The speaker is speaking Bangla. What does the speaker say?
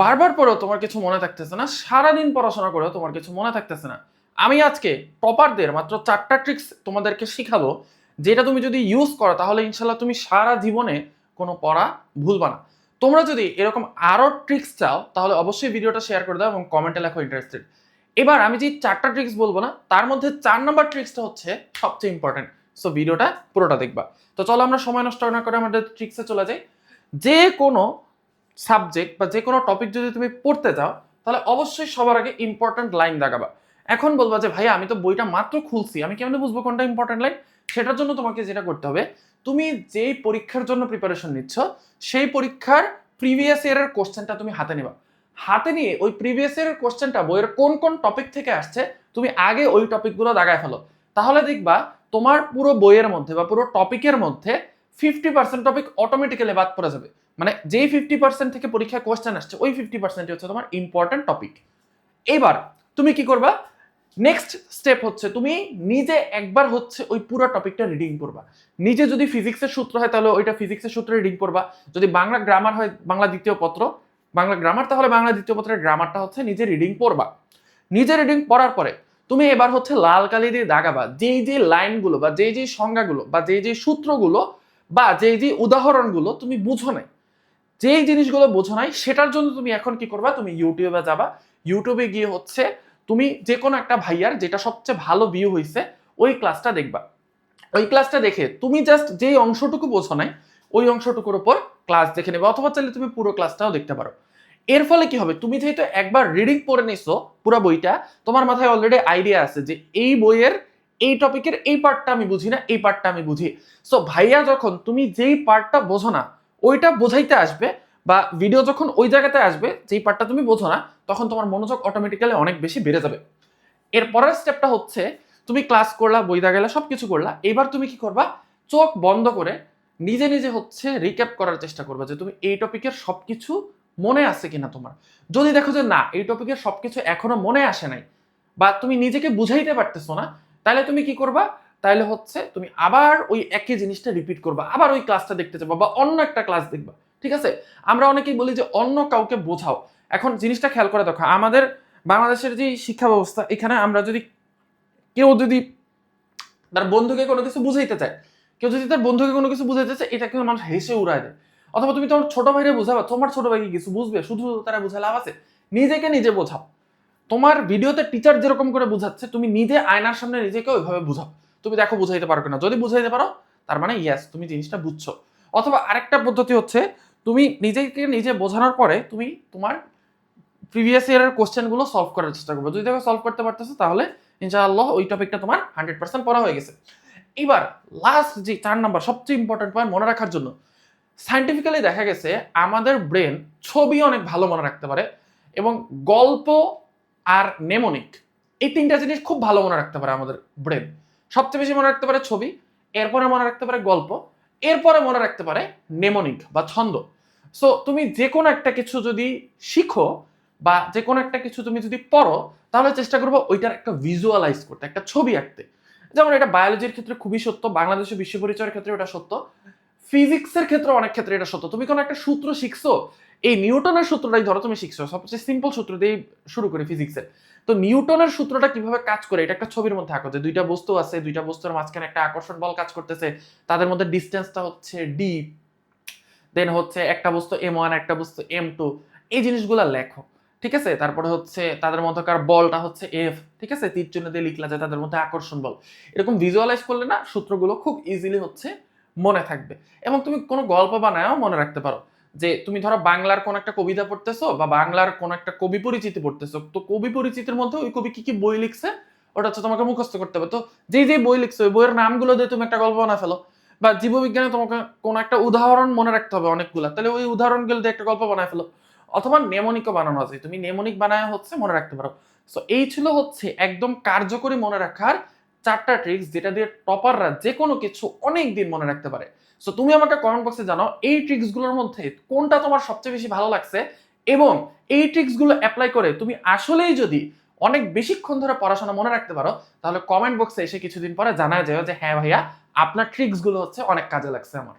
বারবার পরেও তোমার কিছু মনে থাকতেছে না, সারাদিন পড়াশোনা করেও তোমার কিছু মনে থাকতেছে না। আমি আজকে টপারদের মাত্র চারটা ট্রিক্স তোমাদেরকে শিখাবো, যেটা তুমি যদি ইউজ করো, তাহলে ইনশাল্লাহ তুমি সারা জীবনে কোনো পড়া ভুলবা না। তোমরা যদি এরকম আরও ট্রিক্স চাও, তাহলে অবশ্যই ভিডিওটা শেয়ার করে দাও এবং কমেন্টে লেখো ইন্টারেস্টেড এবার আমি যে চারটা ট্রিক্স বলব না, তার মধ্যে চার নম্বর ট্রিক্সটা হচ্ছে সবচেয়ে ইম্পর্টেন্ট সো ভিডিওটা পুরোটা দেখবা। তো চলো আমরা সময় নষ্ট না করে আমাদের ট্রিক্সে চলে যাই। যে কোনো সাবজেক্ট বা যে কোনো টপিক যদি তুমি পড়তে চাও, তাহলে অবশ্যই সবার আগে ইম্পর্ট্যান্ট লাইন দেখাবা। এখন বলবা যে, ভাইয়া, আমি তো বইটা মাত্র খুলছি, আমি কেমনে বুঝব কোনটা ইম্পর্ট্যান্ট লাইন সেটার জন্য তোমাকে যেটা করতে হবে, তুমি যেই পরীক্ষার জন্য প্রিপারেশন নিচ্ছ, সেই পরীক্ষার প্রিভিয়াস ইয়ারের কোশ্চেনটা তুমি হাতে নেবা। হাতে নিয়ে ওই প্রিভিয়াস ইয়ারের কোশ্চেনটা বইয়ের কোন কোন টপিক থেকে আসছে, তুমি আগে ওই টপিকগুলো দাগায় ফেলো। তাহলে দেখবা তোমার পুরো বইয়ের মধ্যে বা পুরো টপিকের মধ্যে ফিফটি পার্সেন্ট টপিক অটোমেটিক্যালি বাদ পড়ে যাবে। মানে যেই ফিফটি পার্সেন্ট থেকে পরীক্ষায় কোশ্চেন আসছে, ওই ফিফটি পার্সেন্টই হচ্ছে তোমার ইম্পর্ট্যান্ট টপিক এবার, তুমি কি করবা? নেক্সট স্টেপ হচ্ছে তুমি নিজে একবার হচ্ছে ওই পুরো টপিকটা রিডিং করবা। নিজে যদি ফিজিক্সের সূত্র হয় তাহলে ওইটা ফিজিক্সের সূত্রে রিডিং করবা। যদি বাংলা গ্রামার হয়, বাংলা দ্বিতীয় পত্র, বাংলা গ্রামার তাহলে বাংলা দ্বিতীয় পত্রের গ্রামারটা হচ্ছে নিজে রিডিং পড়বা। নিজে রিডিং পড়ার পরে তুমি এবার হচ্ছে লাল কালি দিয়ে দাগাবা। যেই যে লাইনগুলো বা যেই যে সংজ্ঞাগুলো বা যেই যে সূত্রগুলো বা যেই যে উদাহরণগুলো তুমি বুঝো নাই, যেই জিনিসগুলো বোঝো নাই, সেটার জন্য তুমি এখন কি করবা? তুমি ইউটিউবে যাবা। ইউটিউবে গিয়ে হচ্ছে তুমি যে কোনো একটা ভাইয়ার যেটা সবচেয়ে ভালো ভিউ হয়েছে ওই ক্লাসটা দেখবা। ওই ক্লাসটা দেখে তুমি জাস্ট যেই অংশটুকু বোঝো নাই, ওই অংশটুকুর উপর ক্লাস দেখে নেবে, অথবা চাইলে তুমি পুরো ক্লাসটাও দেখতে পারো। এর ফলে কি হবে? তুমি যেহেতু একবার রিডিং পড়ে নিছো পুরো বইটা, তোমার মাথায় অলরেডি আইডিয়া আছে যে এই বইয়ের এই টপিকের এই পার্টটা আমি বুঝি না, এই পার্টটা আমি বুঝি। সো ভাইয়া যখন তুমি যেই পার্টটা বোঝো না, ওইটা বোঝাইতে আসবে বা ভিডিও যখন ওই জায়গাতে আসবে, যেই পার্টটা তুমি বোঝো না, তখন তোমার মনোযোগ অটোমেটিক্যালি অনেক বেশি বেড়ে যাবে। এর পরের স্টেপটা হচ্ছে, তুমি ক্লাস করলা, বই দাগাইলা সব কিছু করলা, এবার তুমি কি করবা? চোখ বন্ধ করে নিজে নিজে হচ্ছে রিক্যাপ করার চেষ্টা করবে যে তুমি এই টপিকের সবকিছু মনে আছে কিনা তোমার। যদি দেখো যে না, এই টপিকের সবকিছু এখনও মনে আসে নাই বা তুমি নিজেকে বুঝাইতে পারতেছো না তাহলে তুমি কি করবা? তাহলে হচ্ছে তুমি আবার ওই একই জিনিসটা রিপিট করবা। আবার ওই ক্লাসটা দেখতে যাবা বা অন্য একটা ক্লাস দেখবা। ঠিক আছে? আমরা অনেকেই বলি যে, অন্য কাউকে বোঝাও। এখন জিনিসটা খেয়াল করে দেখো, আমাদের বাংলাদেশের যে শিক্ষা ব্যবস্থা, এখানে আমরা যদি কেউ যদি তার বন্ধুকে কোনো কিছু বুঝাইতে চায়, কেউ যদি তার বন্ধুকে কোনো কিছু বুঝাইতে চায়, এটা কিন্তু মানুষ হেসে উড়ায় দেয়। অথবা তুমি তোমার ছোট ভাইরে বোঝাবা, তোমার ছোট ভাইকে কিছু বুঝবে? শুধু তারা বুঝে লাভ আছে? নিজেকে নিজে বোঝাও। তোমার ভিডিওতে টিচার যেরকম করে বুঝাচ্ছে, তুমি নিজে আয়নার সামনে নিজেকে ওইভাবে বুঝাও। তুমি দেখো বুঝাইতে পারো কিনা। যদি বুঝাইতে পারো, তার মানে ইয়াস তুমি জিনিসটা বুঝছ। অথবা আরেকটা পদ্ধতি হচ্ছে, তুমি নিজেকে নিজে বোঝানোর পরে তুমি তোমার প্রিভিয়াস ইয়ারের কোশ্চেনগুলো সলভ করার চেষ্টা করবে। যদি দেখো সলভ করতে পারতেছো, তাহলে ইনশাআল্লাহ ওই টপিকটা তোমার হান্ড্রেড পার্সেন্ট পড়া হয়ে গেছে। এবার লাস্ট যে চার নাম্বার সবচেয়ে ইম্পর্টেন্ট পয়েন্ট মনে রাখার জন্য সাইন্টিফিক্যালি দেখা গেছে, আমাদের ব্রেন ছবি অনেক ভালো মনে রাখতে পারে এবং গল্প আর নেমোনিক এই তিনটা জিনিস খুব ভালো মনে রাখতে পারে আমাদের ব্রেন সবচেয়ে বেশি মনে রাখতে পারে ছবি, এরপরে মনে রাখতে পারে গল্প, এরপরে মনে রাখতে পারে নেমোনিক বা ছন্দ। সো তুমি যে কোনো একটা কিছু যদি শিখো বা যে কোনো একটা কিছু তুমি যদি পড়ো, তাহলে চেষ্টা করব ওইটার একটা ভিজুয়ালাইজ করতে, একটা ছবি আঁকতে। যেমন এটা বায়োলজির ক্ষেত্রে খুবই সত্য বাংলাদেশের বিশ্ব পরিচয়ের ক্ষেত্রে এটা সত্য। ফিজিক্সের ক্ষেত্রে অনেক ক্ষেত্রে এটা সত্য। তুমি কোনো একটা সূত্র শিখছো, এই নিউটনের সূত্রটাই ধরো তুমি শিখছো, সবচেয়ে সিম্পল সূত্র দিয়ে শুরু করি ফিজিক্সের তো নিউটনের সূত্রটা কীভাবে কাজ করে, এটা একটা ছবির মধ্যে আঁকো যে দুইটা বস্তু আছে, দুইটা বস্তুর মাঝখানে একটা আকর্ষণ বল কাজ করতেছে, তাদের মধ্যে ডিস্টেন্সটা হচ্ছে ডি দেন হচ্ছে একটা বস্তু এম ওয়ান একটা বস্তু এম টু এই জিনিসগুলো লেখো, ঠিক আছে? তারপরে হচ্ছে তাদের মধ্যকার বলটা হচ্ছে এফ ঠিক আছে? তীর চিহ্ন দিয়ে লিখলা যে তাদের মধ্যে আকর্ষণ বল। এরকম ভিজুয়ালাইজ করলে না সূত্রগুলো খুব ইজিলি হচ্ছে মনে থাকবে। এবং তুমি কোনো গল্প বানায়ও মনে রাখতে পারো যে তুমি ধরো বাংলার কোন একটা কবিতা পড়তেছো বা বাংলার কোন একটা কবি পরিচিতি পড়তেছো। তো কবি পরিচিতির মধ্যে ওই কবি কি কি বই লিখছে ওটা হচ্ছে তোমাকে মুখস্থ করতে হবে। তো যেই যেই বই লিখছো ওই বইয়ের নামগুলো দিয়ে তুমি একটা গল্প বানা ফেলো বা জীববিজ্ঞানে তোমাকে কোন একটা উদাহরণ মনে রাখতে হবে অনেকগুলো। তাহলে ওই উদাহরণগুলো দিয়ে একটা গল্প বানায় ফেলো। অথবা নেমনিকও বানানো আছে। তুমি নেমনিক বানায় হচ্ছে মনে রাখতে পারো। সো এই ছিল হচ্ছে একদম কার্যকরী মনে রাখার চারটা ট্রিক্স যেটা দিয়ে টপাররা যে কোনো কিছু অনেক দিন মনে রাখতে পারে। সো তুমি আমাকে কমেন্ট বক্সে জানাও এই ট্রিক্সগুলোর মধ্যে কোনটা তোমার সবচেয়ে বেশি ভালো লাগছে এবং এই ট্রিক্সগুলো অ্যাপ্লাই করে তুমি আসলেই যদি অনেক বেশিক্ষণ ধরে পড়াশোনা মনে রাখতে পারো, তাহলে কমেন্ট বক্সে এসে কিছুদিন পরে জানা যায় যে হ্যাঁ ভাইয়া, আপনার ট্রিক্সগুলো হচ্ছে অনেক কাজে লাগছে আমার।